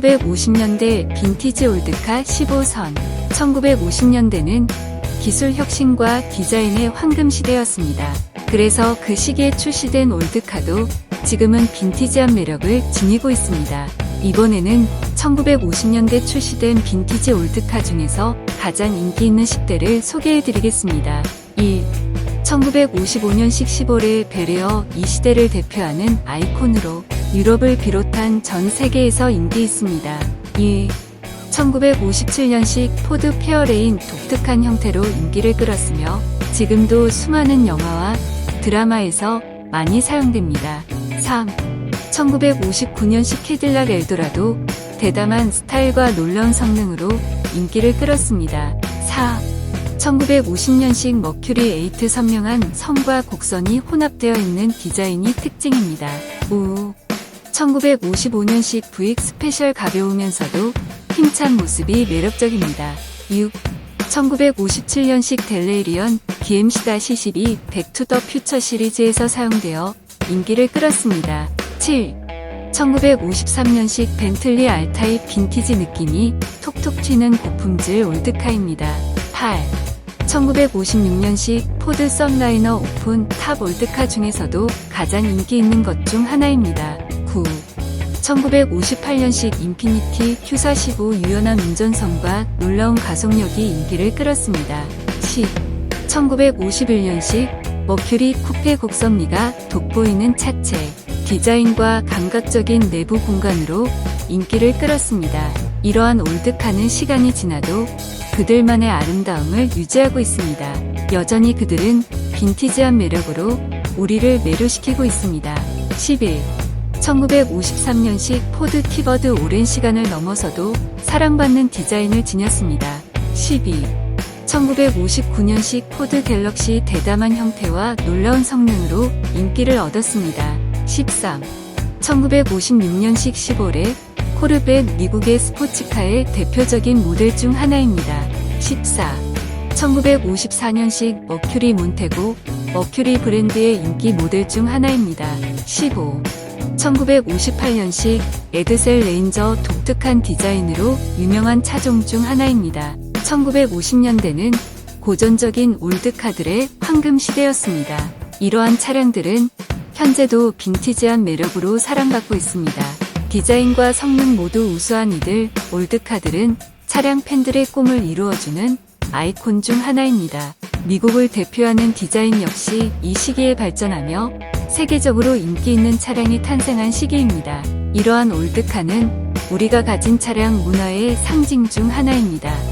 1950년대 빈티지 올드카 15선 1950년대는 기술 혁신과 디자인의 황금 시대였습니다. 그래서 그 시기에 출시된 올드카도 지금은 빈티지한 매력을 지니고 있습니다. 이번에는 1950년대 출시된 빈티지 올드카 중에서 가장 인기 있는 10대를 소개해 드리겠습니다. 1. 1955년식 15를 베레어 이 시대를 대표하는 아이콘으로 유럽을 비롯한 전 세계에서 인기 있습니다. 2. 1957년식 포드 페어레인 독특한 형태로 인기를 끌었으며 지금도 수많은 영화와 드라마에서 많이 사용됩니다. 3. 1959년식 캐딜락 엘도라도 대담한 스타일과 놀라운 성능으로 인기를 끌었습니다. 4. 1950년식 머큐리 에이트 선명한 선과 곡선이 혼합되어 있는 디자인이 특징입니다. 5. 1955년식 부익 스페셜 가벼우면서도 힘찬 모습이 매력적입니다. 6. 1957년식 델레이리언 DMC-12 백투 더 퓨처 시리즈에서 사용되어 인기를 끌었습니다. 7. 1953년식 벤틀리 알타입 빈티지 느낌이 톡톡 튀는 고품질 올드카입니다. 8. 1956년식 포드 썸라이너 오픈 탑 올드카 중에서도 가장 인기 있는 것 중 하나입니다. 9. 1958년식 인피니티 Q45 유연한 운전성과 놀라운 가속력이 인기를 끌었습니다. 10. 1951년식 머큐리 쿠페 곡선미가 돋보이는 차체, 디자인과 감각적인 내부 공간으로 인기를 끌었습니다. 이러한 올드카는 시간이 지나도 그들만의 아름다움을 유지하고 있습니다. 여전히 그들은 빈티지한 매력으로 우리를 매료시키고 있습니다. 11. 1953년식 포드 티버드 오랜 시간을 넘어서도 사랑받는 디자인을 지녔습니다. 12. 1959년식 포드 갤럭시 대담한 형태와 놀라운 성능으로 인기를 얻었습니다. 13. 1956년식 15레 코르벳 미국의 스포츠카의 대표적인 모델 중 하나입니다. 14. 1954년식 머큐리 몬테고 머큐리 브랜드의 인기 모델 중 하나입니다. 15. 1958년식 에드셀 레인저 독특한 디자인으로 유명한 차종 중 하나입니다. 1950년대는 고전적인 올드카들의 황금 시대였습니다. 이러한 차량들은 현재도 빈티지한 매력으로 사랑받고 있습니다. 디자인과 성능 모두 우수한 이들 올드카들은 차량 팬들의 꿈을 이루어주는 아이콘 중 하나입니다. 미국을 대표하는 디자인 역시 이 시기에 발전하며 세계적으로 인기 있는 차량이 탄생한 시기입니다. 이러한 올드카는 우리가 가진 차량 문화의 상징 중 하나입니다.